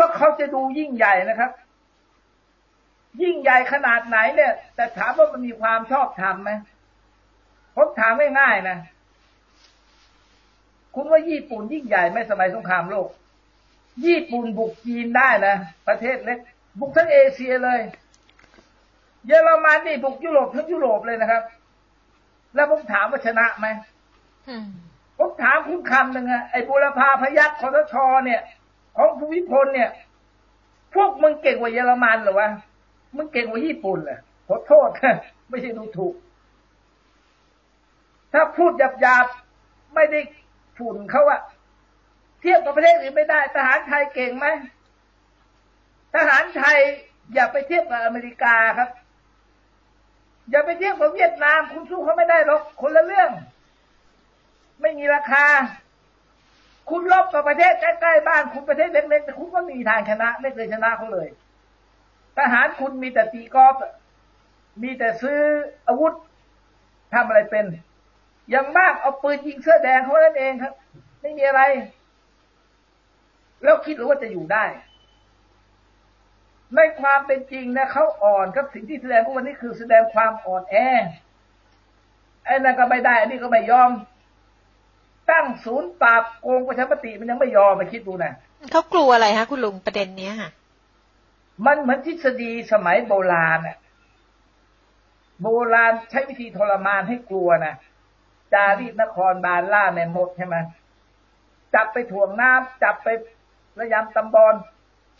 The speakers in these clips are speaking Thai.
ถึงแม้ว่าเขาจะดูยิ่งใหญ่นะครับ ยิ่งใหญ่ขนาดไหนเนี่ย แต่ถามว่ามันมีความชอบธรรมไหมผมถามง่ายๆนะ คุณว่าญี่ปุ่นยิ่งใหญ่ไหมสมัยสงครามโลก ญี่ปุ่นบุกจีนได้นะประเทศเล็กบุกทั้งเอเชียเลย เยอรมันนี่บุกยุโรปทั้งยุโรปเลยนะครับ แล้วผมถามว่าชนะไหมอืมผมถามคุณคำหนึ่งอะไอ้บุรพาพยัคฆ์คอสชเนี่ย ของภูมิพลเนี่ย พวกมึงเก่งกว่าเยอรมันเหรอวะมึงเก่งกว่าญี่ปุ่นเหรอขอโทษไม่ใช่ดูถูก ถ้าพูดหยาบๆไม่ได้ฝุ่นเขาอะเทียบกับประเทศอื่นไม่ได้ ทหารไทยเก่งไหมทหารไทยอย่าไปเทียบกับอเมริกาครับ อย่าไปเทียบกับเวียดนาม คุณสู้เขาไม่ได้หรอกคนละเรื่อง ไม่มีราคา คุณลบกับประเทศใกล้ๆบ้านคุณประเทศเล็กๆแต่คุณก็มีทางชนะ ไม่เคยชนะเขาเลยทหารคุณมีแต่ตีกอล์ฟอะมีแต่ซื้ออาวุธทำอะไรเป็น อย่างมากเอาปืนยิงเสื้อแดงเขานั่นเองครับ ไม่มีอะไร แล้วคิดหรือว่าจะอยู่ได้ในความเป็นจริงนะเขาอ่อนครับสิ่งที่แสดงวันนี้คือแสดงความอ่อนแอไอ้นั่นก็ไม่ได้อันนี้ก็ไม่ยอม ตั้งศูนย์ปราบโกงประชามติมันยังไม่ยอมมาคิดดูนะเขากลัวอะไรคะคุณลุงประเด็นเนี้ยค่ะมันเหมือนทฤษฎีสมัยโบราณน่ะโบราณใช้วิธีทรมานให้กลัวนะจารีตนครบาลล่าในมดใช่ไหมจับไปถ่วงน้ำจับไประยำตำบอล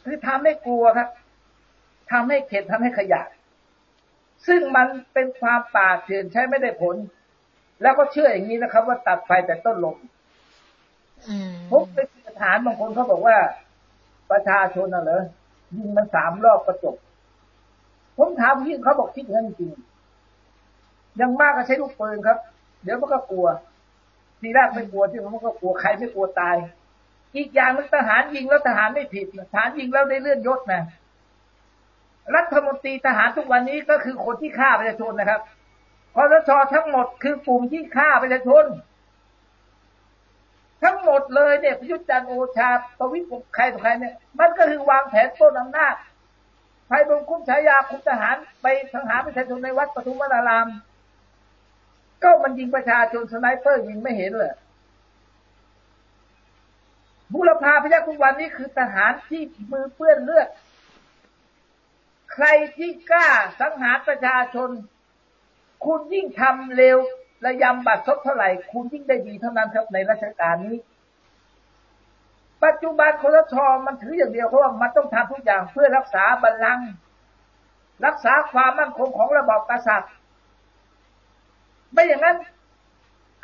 คือทำให้กลัวครับทำให้เข็ดทำให้ขยะ ซึ่งมันเป็นความป่าเถื่อนใช้ไม่ได้ผล แล้วก็เชื่ออย่างนี้นะครับ ว่าตัดไฟแต่ต้นลมอืมผมไปสถานบางคนเขาบอกว่า ประชาชนน่ะเหรอยิงมันสามรอบก็จบผมถามพี่เขาบอกคิดอย่างนั้นจริงยังมากก็ใช้ลูกปืนครับ เดี๋ยวมันก็กลัว ทีแรกไม่กลัวที่มันก็กลัวใครไม่กลัวตาย อีกอย่างนึงทหารยิงแล้วทหารไม่ผิดนะทหารยิงแล้วได้เลื่อนยศนะรัฐมนตรีทหารทุกวันนี้ก็คือคนที่ฆ่าประชาชนนะครับ คอสชทั้งหมดคือกลุ่มที่ฆ่าประชาชน ทั้งหมดเลยเนี่ยประยุทธ์จันทร์โอชาประวิตรใครต่อใครเนี่ย มันก็คือวางแผนต้นอำนาจไพบุญคุ้มฉายาคุ้มทหารไปสังหารประชาชนในวัดปทุมวนาราม ก็มันยิงประชาชนสไนเปอร์ยิงไม่เห็นเลยบุรพาพยัคฆ์ทุกวันนี้คือทหารที่มือเปื้อนเลือด ใครที่กล้าสังหารประชาชน คุณยิ่งทำเร็วระยำบัตรซบเท่าไหร่ คุณยิ่งได้ดีเท่านั้นครับในราชการนี้ ปัจจุบันคอสชมันถืออย่างเดียวเพราะว่ามันต้องทำทุกอย่างเพื่อรักษาบัลลังก์รักษาความมั่นคงของระบอบกษัตริย์ ไม่อย่างนั้น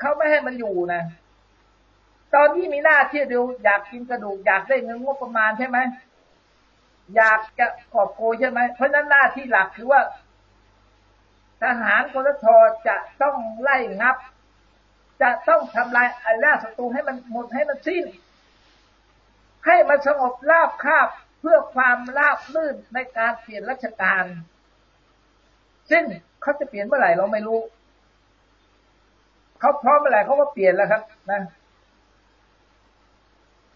เขาไม่ให้มันอยู่นะ ตอนที่มีหน้าที่เดียวอยากกินกระดูกอยากได้เงินงบประมาณใช่ไหมอยากจะกอบโกยใช่ไหมเพราะนั้นหน้าที่หลักคือว่า ทหารกรชจะต้องไล่งับ จะต้องทำลายอาณาศัตรูให้มันหมดให้มันสิ้น ให้มันสงบราบคาบเพื่อความราบลื่นในการเปลี่ยนราชการ ซึ่งเขาจะเปลี่ยนเมื่อไหร่เราไม่รู้ เขาพร้อมเมื่อไหร่เขาก็เปลี่ยนแล้วครับ นะ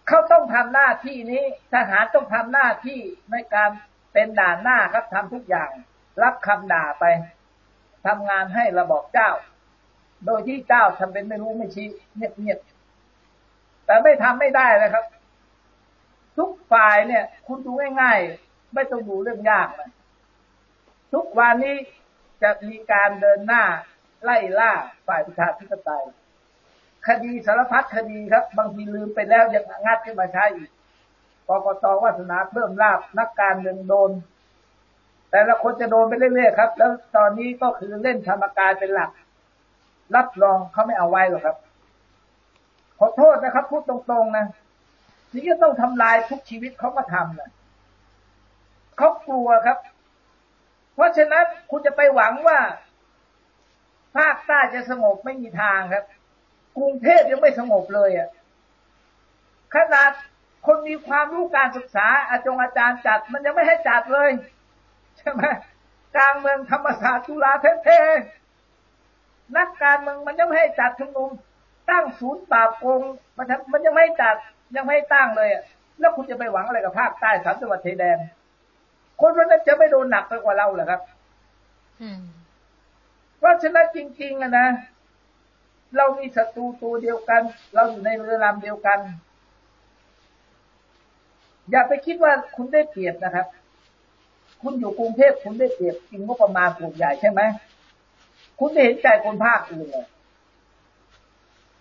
เขาต้องทำหน้าที่นี้ทหารต้องทำหน้าที่ในการเป็นด่านหน้าครับทำทุกอย่าง รับคำด่าไป ทำงานให้ระบอบเจ้า โดยที่เจ้าทำเป็นไม่รู้ไม่ชี้เงียบๆแต่ไม่ทำไม่ได้เลยครับ ทุกฝ่ายเนี่ย คุณดูง่ายๆ ไม่ต้องดูเรื่องยากนะทุกวันนี้จะมีการเดินหน้าไล่ล่าฝ่ายประชาธิปไตยคดีสารพัดคดีครับ บางทีลืมไปแล้วยังงัดขึ้นมาใช้อีกกกตวาสนาเพิ่มลาบนักการเมืองโดน แต่ละคนจะโดนไปเรื่อยๆครับ แล้วตอนนี้ก็คือเล่นธรรมการเป็นหลัก รับรองเขาไม่เอาไว้หรอกครับ ขอโทษนะครับ พูดตรงๆนะนี่ก็ต้องทำลายทุกชีวิตเขาก็ทำนะเขากลัวครับ เพราะฉะนั้นคุณจะไปหวังว่า ภาคใต้จะสงบไม่มีทางครับ กรุงเทพยังไม่สงบเลยอะขนาดคนมีความรู้การศึกษาอาจงอาจารย์จัด มันยังไม่ให้จัดเลย ใช่ไหมกลางเมืองธรรมศาสตร์จุฬาแท้ๆนักการเมืองมันยังไม่ให้จัดชุมนุม ตั้งศูนย์ปราบโกงมันทำมันยังไม่ให้จัดยังไม่ให้ตั้งเลยอะแล้วคุณจะไปหวังอะไรกับภาคใต้สามจังหวัดชายแดนคนพวกนั้นจะไม่โดนหนักไปกว่าเราเหรอครับอืมเพราะฉะนั้นจริง ๆอะนะเรามีศัตรูตัวเดียวกัน เราอยู่ในเรือลำเดียวกัน อย่าไปคิดว่าคุณได้เปรียบนะครับ คุณอยู่กรุงเทพคุณได้เปรียบจริงงบประมาณกลุ่มใหญ่ใช่ไหมคุณไม่เห็นใจคนภาคอื่นเลย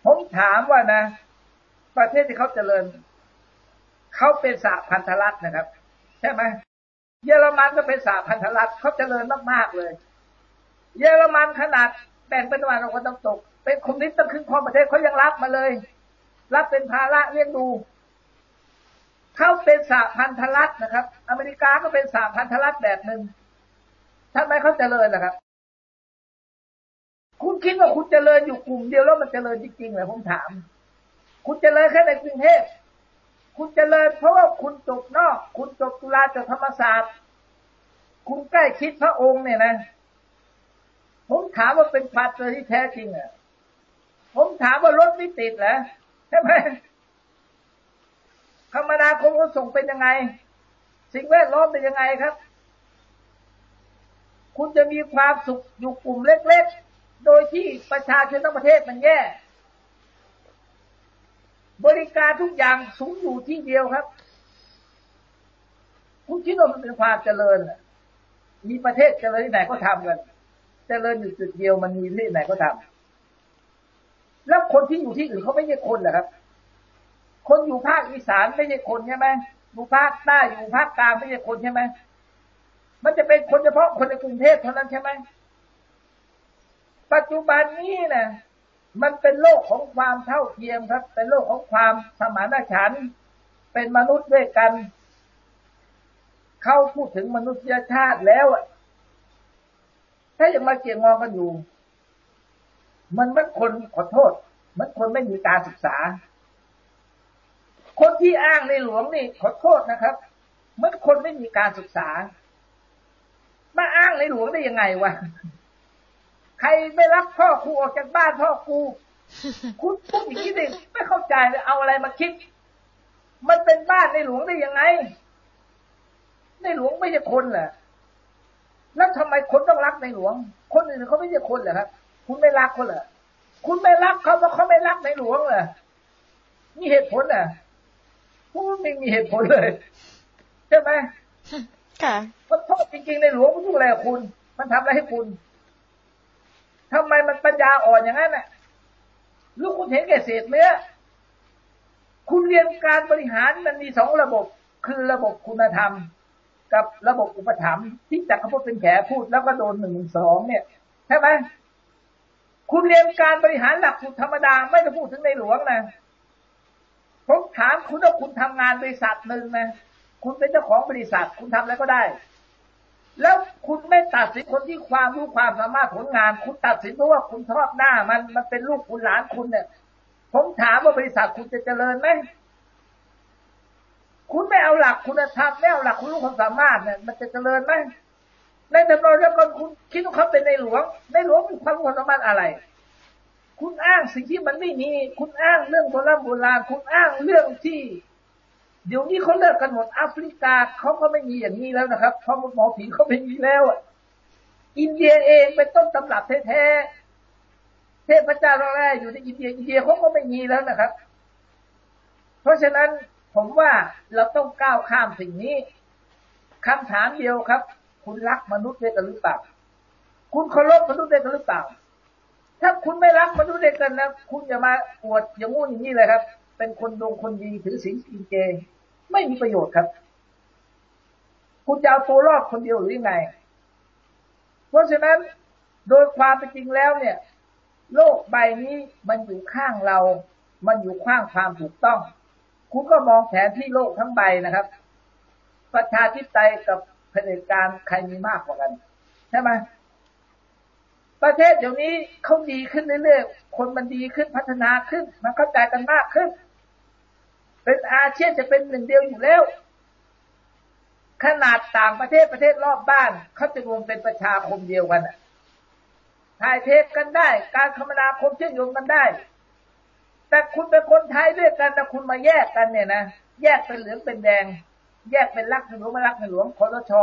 ผมถามว่านะ ประเทศที่เขาเจริญเขาเป็นสาพันธรัฐนะครับ ใช่ไหมเยอรมันก็เป็นสาพันธรัฐเขาเจริญมากๆเลย เยอรมันขนาดแบ่งเป็นตะวันออกกับตะวันตก เป็นคอมมิวนิสต์ตั้งครึ่งของประเทศเขายังรับมาเลย รับเป็นภาระเลี้ยงดู เขาเป็นสาพันธรัฐนะครับ อเมริกาก็เป็นสาพันธรัฐแบบหนึ่งทำไมเขาเจริญล่ะครับ คุณคิดว่าคุณเจริญอยู่กลุ่มเดียวแล้วมันเจริญจริงๆเหรอผมถาม คุณเจริญแค่ในกรุงเทพคุณเจริญเพราะว่าคุณจบนอก คุณจบจุฬาจบธรรมศาสตร์ คุณใกล้คิดพระองค์เนี่ยนะ ผมถามว่าเป็นพาสเตอร์ที่แท้จริงอะผมถามว่ารถไม่ติดเหรอใช่ไหม คมนาคมขนส่งเป็นยังไง สิ่งแวดล้อมเป็นยังไงครับ คุณจะมีความสุขอยู่กลุ่มเล็ก ๆ โดยที่ประชาชนทั้งประเทศมันแย่ บริการทุกอย่างสูงอยู่ที่เดียวครับ คุณคิดว่ามันเป็นความเจริญมีประเทศเจริญที่ไหนก็ทำกันเจริญอยู่จุดเดียวมันมีที่ไหนก็ทำแล้วคนที่อยู่ที่อื่นเขาไม่ใช่คนเหรอครับ คนอยู่ภาคอีสานไม่ใช่คนใช่ไหมอยู่ภาคใต้อยู่ภาคกลางไม่ใช่คนใช่ไหมมันจะเป็นคนเฉพาะคนในกรุงเทพเท่านั้นใช่ไหมปัจจุบันนี้นะมันเป็นโลกของความเท่าเทียมครับ เป็นโลกของความสมานฉันท์เป็นมนุษย์ด้วยกัน เข้าพูดถึงมนุษยชาติแล้วถ้ายังมาเกี่ยงงอกันอยู่ มันมันคนขอโทษ มันคนไม่มีการศึกษา คนที่อ้างในหลวงนี่ขอโทษนะครับมันคนไม่มีการศึกษา มาอ้างในหลวงได้ยังไงวะใครไม่รักพ่อครูออกจากบ้านพ่อครูคุณพูดอย่างนี้ดิไม่เข้าใจเลยเอาอะไรมาคิด มันเป็นบ้านในหลวงได้ยังไง ในหลวงไม่ใช่คนเหรอแล้วทำไมคนต้องรักในหลวง คนอื่นเขาไม่ใช่คนเหรอครับ คุณไม่รักเขาเหรอคุณไม่รักเขาเพราะเขาไม่รักในหลวงเหรอมีเหตุผลเหรอพูด ไม่มีเหตุผลเลยใช่ไหมค่ะมันโทษจริงๆในหลวงมันทุกอะไรกับคุณ มันทำอะไรให้คุณทำไมมันปัญญาอ่อนอย่างนั้นน่ะลูกคุณเห็นแก่เศษเนื้อคุณเรียนการบริหารมันมีสองระบบ คือระบบคุณธรรม กับระบบอุปถัมภ์ที่จักรพรรดิเป็นแขพูดแล้วก็โดนหนึ่งสองเนี่ยใช่ไหมคุณเรียนการบริหารหลักสูตรธรรมดาไม่ต้องพูดถึงในหลวงนะ ผมถามคุณว่าคุณทำงานบริษัทหนึ่งนะคุณเป็นเจ้าของบริษัท คุณทำอะไรก็ได้ แล้วคุณไม่ตัดสินคนที่ความรู้ความสามารถผลงาน คุณตัดสินเพราะว่าคุณชอบหน้ามันมันเป็นลูกคุณหลานคุณเนี่ย ผมถามว่าบริษัทคุณจะเจริญไหมคุณไม่เอาหลักคุณธรรมไม่เอาหลักคุณรู้ความสามารถเนี่ยมันจะเจริญไหมในทำนองเดียวกันคุณคิดว่าเขาเป็นในหลวง ในหลวงมีความรู้ความสามารถอะไร คุณอ้างสิ่งที่มันไม่มี คุณอ้างเรื่องโบราณโบราณคุณอ้างเรื่องที่ เดี๋ยวนี้เขาเลิกกันหมดแอฟริกาเขาก็ไม่มีอย่างนี้แล้วนะครับเพราะหมอผีเขาไม่มีแล้วอะอินเดียเองเป็นต้นตำรับแท้ๆเทพเจ้าแรกอยู่ในอินเดียอินเดียเขาก็ไม่มีแล้วนะครับ เพราะฉะนั้นผมว่าเราต้องก้าวข้ามสิ่งนี้คำถามเดียวครับ คุณรักมนุษย์ด้วยกันหรือเปล่า คุณเคารพมนุษย์ด้วยกันหรือเปล่า ถ้าคุณไม่รักมนุษย์ด้วยกันนะคุณอย่ามาอวดอย่างงู้นอย่างนี้เลยครับ เป็นคนดงคนดีถือศีลกินเจ ไม่มีประโยชน์ครับ คุณจะเอาตัวรอดคนเดียวหรือยังไง เพราะฉะนั้นโดยความเป็นจริงแล้วเนี่ย โลกใบนี้มันอยู่ข้างเรา มันอยู่ข้างความถูกต้อง คุณก็มองแผนที่โลกทั้งใบนะครับ ประชาธิปไตยกับเผด็จการใครมีมากกว่ากัน ใช่ไหม ประเทศเดี๋ยวนี้เขาดีขึ้นเรื่อยๆ คนมันดีขึ้นพัฒนาขึ้น มันเข้าใจกันมากขึ้น เป็นอาเซียนจะเป็นหนึ่งเดียวอยู่แล้ว ขนาดต่างประเทศประเทศรอบบ้านเขาจะรวมเป็นประชาคมเดียวกันถ่ายเทปกันได้ การคมนาคมเชื่อมโยงกันได้ แต่คุณเป็นคนไทยด้วยกันแต่คุณมาแยกกันเนี่ยนะแยกเป็นเหลืองเป็นแดง แยกเป็นรักในหลวงไม่รักในหลวงคอรช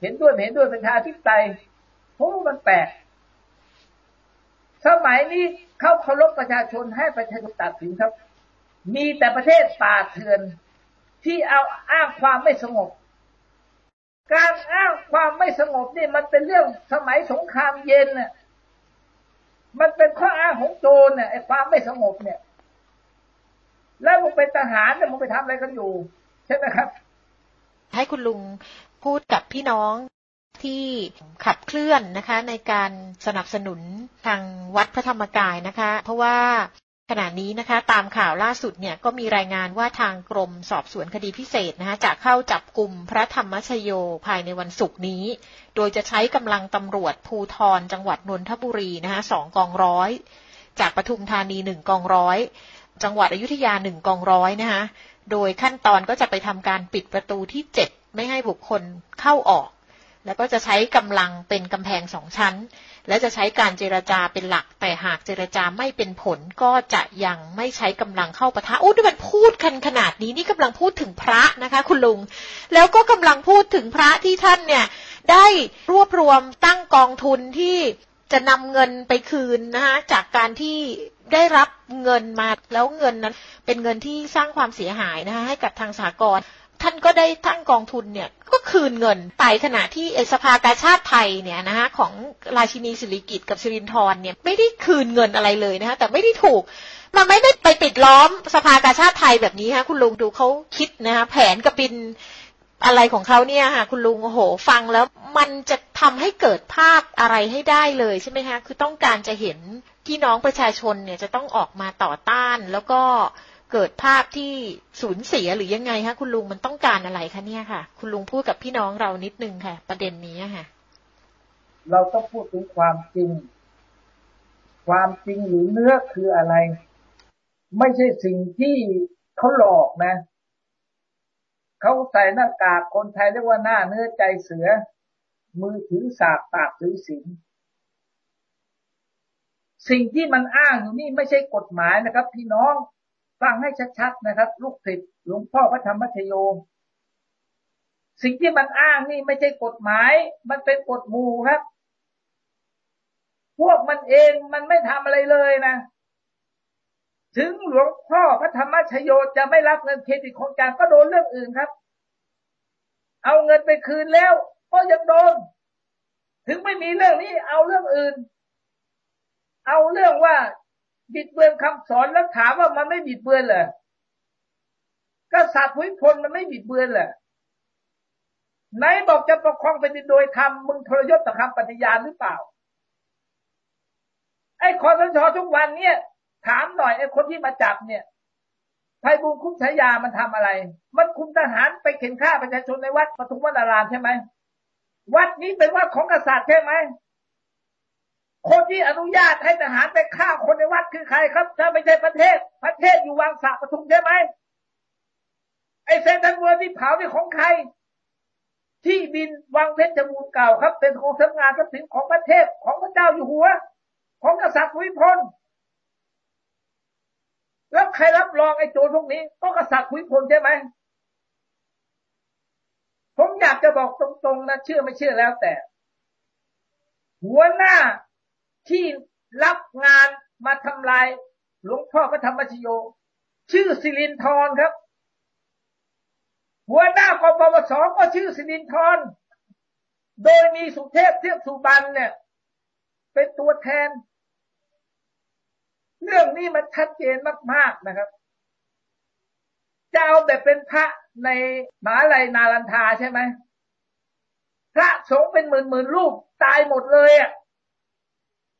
เห็นด้วยเห็นด้วยเป็นทาทิปไตยโอ้มันแปลก สมัยนี้เขาเคารพประชาชนให้ประชาชนตัดสินครับ มีแต่ประเทศป่าเถื่อน ที่เอาอ้างความไม่สงบ การอ้างความไม่สงบนี่มันเป็นเรื่องสมัยสงครามเย็นน่ะมันเป็นข้ออ้างของโจรเนี่ยไอ้ความไม่สงบเนี่ย แล้วมึงเป็นทหารเนี่ยมึงไปทำอะไรกันอยู่ ใช่ไหมครับ ให้คุณลุงพูดกับพี่น้อง ที่ขับเคลื่อนนะคะในการสนับสนุนทางวัดพระธรรมกายนะคะ เพราะว่าขณะนี้นะคะตามข่าวล่าสุดเนี่ยก็มีรายงานว่าทางกรมสอบสวนคดีพิเศษนะคะจะเข้าจับกลุ่มพระธรรมชโยภายในวันศุกร์นี้ โดยจะใช้กำลังตำรวจภูทรจังหวัดนนทบุรีนะคะสองกองร้อย จากปทุมธานีหนึ่งกองร้อยจังหวัดอยุธยาหนึ่งกองร้อยนะคะโดยขั้นตอนก็จะไปทำการปิดประตูที่เจ็ดไม่ให้บุคคลเข้าออก แล้วก็จะใช้กำลังเป็นกำแพงสองชั้น และจะใช้การเจรจาเป็นหลัก แต่หากเจรจาไม่เป็นผลก็จะยังไม่ใช้กำลังเข้าปะทะโอ้ดูมันพูดกันขนาดนี้นี่กำลังพูดถึงพระนะคะ คุณลุง แล้วก็กำลังพูดถึงพระที่ท่านเนี่ยได้รวบรวมตั้งกองทุนที่จะนำเงินไปคืนนะคะจากการที่ได้รับเงินมาแล้วเงินนั้น เป็นเงินที่สร้างความเสียหายนะคะให้กับทางสากล ท่านก็ได้ตั้งกองทุนเนี่ยก็คืนเงินไปขณะที่สภากาชาติไทยเนี่ยนะคะของราชินีสิริกิตกับสิรินทรเนี่ยไม่ได้คืนเงินอะไรเลยนะคะแต่ไม่ได้ถูกมันไม่ได้ไปปิดล้อมสภากาชาติไทยแบบนี้ค่ะคุณลุงดูเขาคิดนะคะแผนกระปินอะไรของเขาเนี่ยค่ะคุณลุงโอ้โหฟังแล้วมันจะทำให้เกิดภาพอะไรให้ได้เลยใช่ไหมคะคือต้องการจะเห็นพี่น้องประชาชนเนี่ยจะต้องออกมาต่อต้านแล้วก็ เกิดภาพที่สูญเสียหรือยังไงคะคุณลุงมันต้องการอะไรคะเนี่ยค่ะ คุณลุงพูดกับพี่น้องเรานิดนึงค่ะ ประเด็นนี้ค่ะ เราต้องพูดถึงความจริง ความจริงหรือเนื้อคืออะไร ไม่ใช่สิ่งที่เขาหลอกนะเขาใส่หน้ากากคนไทยเรียกว่าหน้าเนื้อใจเสือ มือถือสากปากถือศีลสิ่งที่มันอ้างอยู่นี่ไม่ใช่กฎหมายนะครับ พี่น้อง ฟังให้ชัดๆนะครับ ลูกศิษย์หลวงพ่อพระธรรมชโยสิ่งที่มันอ้างนี่ไม่ใช่กฎหมาย มันเป็นกฎหมู่ครับ พวกมันเองมันไม่ทำอะไรเลยนะ ถึงหลวงพ่อพระธรรมชโยจะไม่รับเงินเครดิตของการก็โดนเรื่องอื่นครับ เอาเงินไปคืนแล้ว ก็ยังโดน ถึงไม่มีเรื่องนี้เอาเรื่องอื่น เอาเรื่องว่า บิดเบือนคำสอนแล้วถามว่ามันไม่บิดเบือนเหรอกษัตริย์พุทธพลมันไม่บิดเบือนเหรอไหนบอกจะปกครองเป็นโดยธรรมมึงทรยศต่อคำปฏิญาณหรือเปล่า ไอ้คอสชทุกวันเนี่ย ถามหน่อยไอ้คนที่มาจับเนี่ยไทยบุญคุ้มฉายามันทำอะไร มันคุมทหารไปเข็นฆ่าประชาชนในวัดปทุมวันารามใช่ไหมวัดนี้เป็นวัดของกษัตริย์ใช่ไหม คนที่อนุญาตให้ทหารไปฆ่าคนในวัดคือใครครับ ถ้าไม่ใช่ประเทศ ประเทศอยู่วังสะปทุมใช่ไหมไอเซนทันเวอร์ที่เผาที่ของใคร ที่ดินวังเพชรบูรณ์เก่าครับ เป็นของสำนักงานทรัพย์สินของประเทศของพระเจ้าอยู่หัว ของกษัตริย์ภูมิพลแล้วใครรับรองไอ้โจรพวกนี้ก็กษัตริย์ภูมิพลใช่ไหมผมอยากจะบอกตรงๆนะเชื่อไม่เชื่อแล้วแต่ หัวหน้า ที่รับงานมาทำลายหลวงพ่อพระธรรมชโย ชื่อสิรินทรครับ หัวหน้ากปปสก็ชื่อสิรินทร โดยมีสุเทพเทียบสุบันเนี่ย เป็นตัวแทน เรื่องนี้มันชัดเจนมาก ๆนะครับจะเอาแบบเป็นพระในมหาลัยนาลันทาใช่ไหมพระสงฆ์เป็นหมื่นหมื่นรูปตายหมดเลยอะ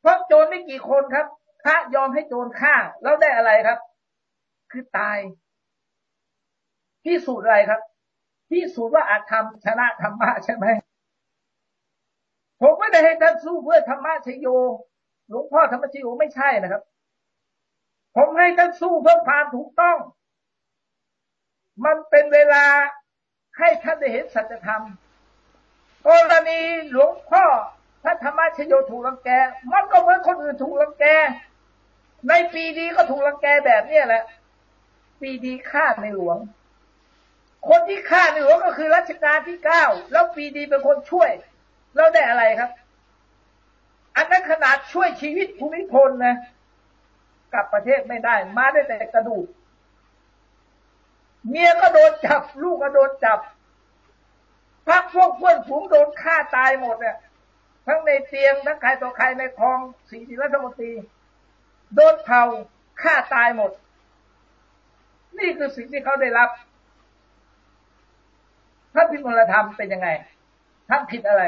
ราะโจรไม่กี่คนครับ พระยอมให้โจรฆ่า แล้วได้อะไรครับ คือตายพิสูจน์อะไรครับพิสูจน์ว่าอาจทำชนะธรรมะใช่ไหมผมไม่ได้ให้ท่านสู้เพื่อธรรมะชโยหลวงพ่อธรรมชโยไม่ใช่นะครับ ผมให้ท่านสู้เพื่อความถูกต้อง มันเป็นเวลาให้ท่านได้เห็นสัจธรรมกรณีหลวงพ่อ ถ้าธรรมชโยถูกรังแก มันก็เหมือนคนอื่นถูกรังแก ในปีดีก็ถูกรังแกแบบนี้แหละ ปีดีฆ่าในหลวง คนที่ฆ่าในหลวงก็คือรัชกาลที่เก้าแล้วปีดีเป็นคนช่วย แล้วได้อะไรครับ อันนั้นขนาดช่วยชีวิตภูมิพลนะกลับประเทศไม่ได้ มาได้แต่กระดูก เมียก็โดนจับ ลูกก็โดนจับพักพวกเพื่อนฝูงโดนฆ่าตายหมดเนี่ย ทั้งในเตียงทั้งใครต่อใครในคลองสีสิรัฐมนตรีโดนเผาฆ่าตายหมด นี่คือสิ่งที่เขาได้รับท่านพิมลธรรมเป็นยังไงท่านผิดอะไร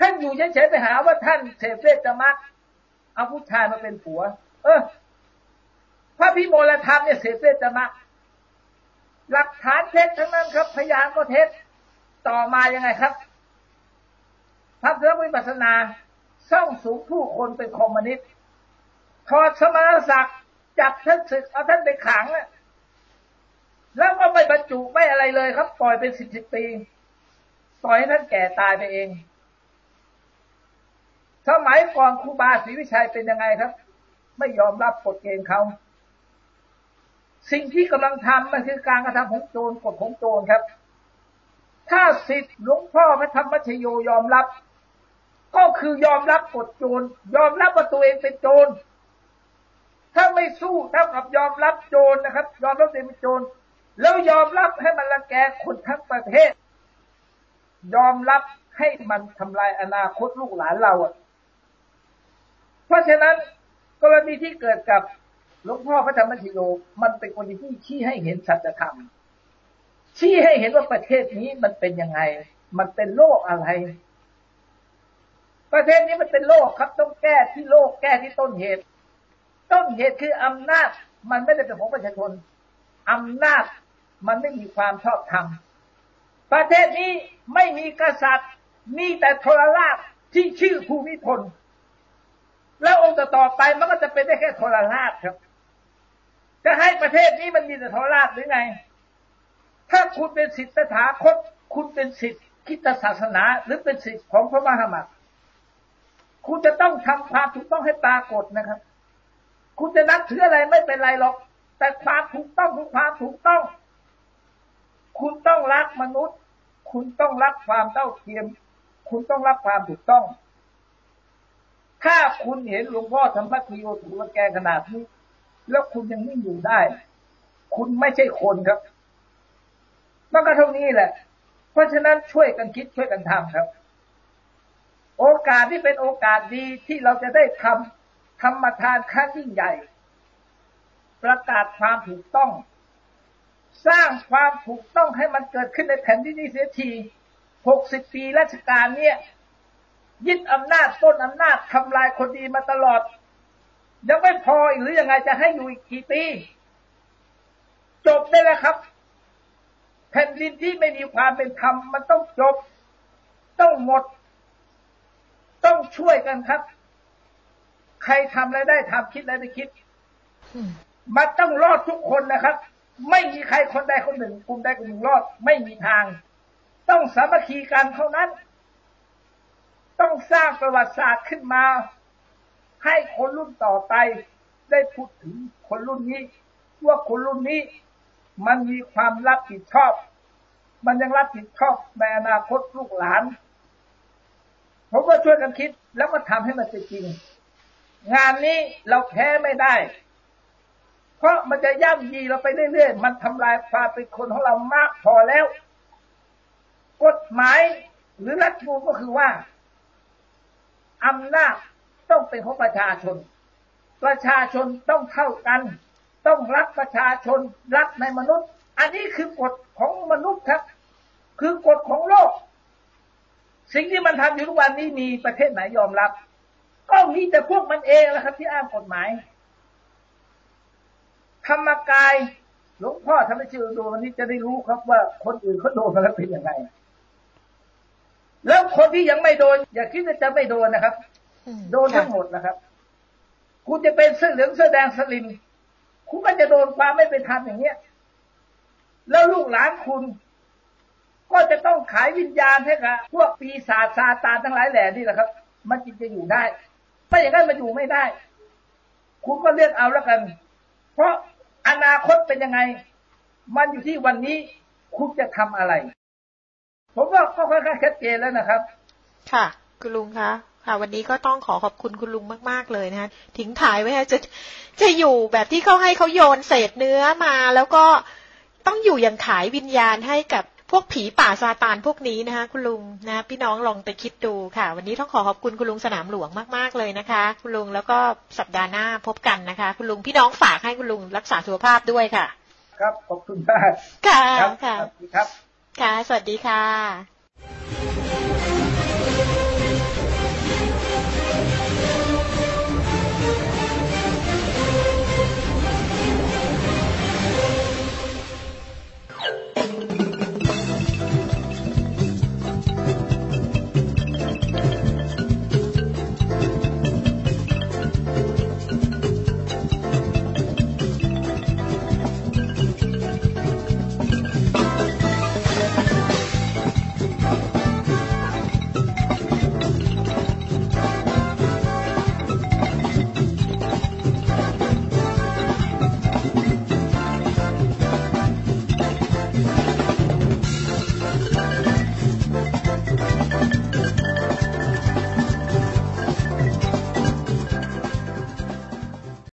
ท่านอยู่เฉยๆไปหาว่าท่านเสพเวชมักเอาผู้ชายมาเป็นผัว เออพระพิมลธรรมเนี่ยเสพเวชมักหลักฐานเท็จทั้งนั้นครับ พยานก็เท็จต่อมายังไงครับ พระเจ้าวิปัสนาส่องสูงผู้คนเป็นคอมมิวนิสต์ถอดสมณศักดิ์จับท่านศึกเอาท่านไปขังแล้วก็ไม่บรรจุไม่อะไรเลยครับ ปล่อยเป็นสิบสิบปี ปล่อยให้ท่านแก่ตายไปเอง สมัยก่อนครูบาศรีวิชัยเป็นยังไงครับ ไม่ยอมรับกฎเกณฑ์เขาสิ่งที่กำลังทำมันคือการกระทำของโจรกฎของโจรครับ ถ้าสิทธิ์หลวงพ่อพระธรรมชโยยอมรับ ก็คือยอมรับกฎโจร ยอมรับว่าตัวเองเป็นโจร ถ้าไม่สู้เท่ากับยอมรับโจรนะครับ ยอมรับตัวเองเป็นโจร แล้วยอมรับให้มันรังแกคนทั้งประเทศ ยอมรับให้มันทำลายอนาคตลูกหลานเราอะ เพราะฉะนั้นกรณีที่เกิดกับหลวงพ่อพระธรรมชโยมันเป็นกรณีที่ชี้ให้เห็นสัจธรรมชี้ให้เห็นว่าประเทศนี้มันเป็นยังไง มันเป็นโลกอะไร ประเทศนี้มันเป็นโลกครับต้องแก้ที่โลกแก้ที่ต้นเหตุ ต้นเหตุคืออำนาจมันไม่ได้เป็นของประชาชนอำนาจมันไม่มีความชอบธรรมประเทศนี้ไม่มีกษัตริย์ มีแต่โทรราชที่ชื่อภูมิพล แล้วองค์ต่อไปมันก็จะเป็นได้แค่โทรราชครับ จะให้ประเทศนี้มันมีแต่โทรราชหรือไง ถ้าคุณเป็นสิทธิสถาคต คุณเป็นสิทธิคิดศาสนา หรือเป็นสิทธิของพระมหามัต คุณจะต้องทำความถูกต้องให้ปรากฏนะครับ คุณจะนับถืออะไรไม่เป็นไรหรอก แต่ความถูกต้องคือความถูกต้อง คุณต้องรักมนุษย์ คุณต้องรักความเท่าเทียม คุณต้องรักความถูกต้อง ถ้าคุณเห็นหลวงพ่อธรรมพิโยถูกละแกขนาดนี้ แล้วคุณยังไม่อยู่ได้ คุณไม่ใช่คนครับมันก็เท่านี้แหละ เพราะฉะนั้นช่วยกันคิดช่วยกันทำครับ โอกาสที่เป็นโอกาสดีที่เราจะได้ทำธรรมทานครั้งยิ่งใหญ่ ประกาศความถูกต้อง สร้างความถูกต้องให้มันเกิดขึ้นในแผ่นดินนี้เสียทีหกสิบปีราชการเนี่ยยึดอำนาจต้นอำนาจทำลายคนดีมาตลอด ยังไม่พอหรือยังไงจะให้อยู่อีกกี่ปี จบได้แล้วครับ แผ่นดินที่ไม่มีความเป็นธรรมมันต้องจบ ต้องหมด ต้องช่วยกันครับ ใครทำอะไรได้ทำคิดอะไรได้คิด มันต้องรอดทุกคนนะครับ ไม่มีใครคนใดคนหนึ่งกลุ่มใดกลุ่มหนึ่งรอด ไม่มีทาง ต้องสามัคคีกันเท่านั้น ต้องสร้างประวัติศาสตร์ขึ้นมา ให้คนรุ่นต่อไป ได้พูดถึงคนรุ่นนี้ ว่าคนรุ่นนี้ มันมีความรับผิดชอบ มันยังรับผิดชอบในอนาคตลูกหลาน ผมก็ช่วยกันคิดแล้วก็ทำให้มันเป็นจริง งานนี้เราแพ้ไม่ได้ เพราะมันจะย่ำยีเราไปเรื่อยๆ มันทำลายความเป็นคนของเรามากพอแล้ว กฎหมายหรือรัฐมูลก็คือว่าอำนาจต้องเป็นของประชาชน ประชาชนต้องเท่ากัน ต้องรักประชาชนรักในมนุษย์ อันนี้คือกฎของมนุษย์ครับ คือกฎของโลก สิ่งที่มันทำอยู่ทุกวันนี้มีประเทศไหนยอมรับ ก็มีแต่พวกมันเองแหละครับ ที่อ้างกฎหมาย ธรรมกายหลวงพ่อทำให้ชื่อดูวันนี้จะได้รู้ครับว่าคนอื่นเขาโดนมาแล้วเป็นยังไง แล้วคนที่ยังไม่โดน อย่าคิดว่าจะไม่โดนนะครับ โดนทั้งหมดนะครับคุณจะเป็นเสื้อเหลืองเสื้อแดงสลิมคุณก็จะโดนความไม่เป็นธรรมอย่างเนี้ย แล้วลูกหลานคุณ ก็จะต้องขายวิญญาณให้กับพวกปีศาจซาตานทั้งหลายแหล่นี่แหละครับ มันจึงจะอยู่ได้ไม่อย่างนั้นมันอยู่ไม่ได้ คุณก็เลือกเอาแล้วกัน เพราะอนาคตเป็นยังไง มันอยู่ที่วันนี้คุณจะทำอะไร ผมว่าก็ค่อนข้างชัดเจนแล้วนะครับ ค่ะ คุณลุงคะค่ะวันนี้ก็ต้องขอขอบคุณคุณลุงมาก ๆ เลยนะคะทิ้งถ่ายไว้ฮะจะจะอยู่แบบที่เขาให้เขาโยนเศษเนื้อมา แล้วก็ต้องอยู่อย่างขายวิญญาณให้กับ พวกผีป่าซาตานพวกนี้นะคะ คุณลุงนะพี่น้องลองไปคิดดูค่ะ วันนี้ต้องขอขอบคุณคุณลุงสนามหลวงมากๆเลยนะคะ คุณลุงแล้วก็สัปดาห์หน้าพบกันนะคะ คุณลุงพี่น้องฝากให้คุณลุงรักษาสุขภาพด้วยค่ะ ครับขอบคุณมากค่ะครับค่ะสวัสดีครับ ค่ะ สวัสดีค่ะ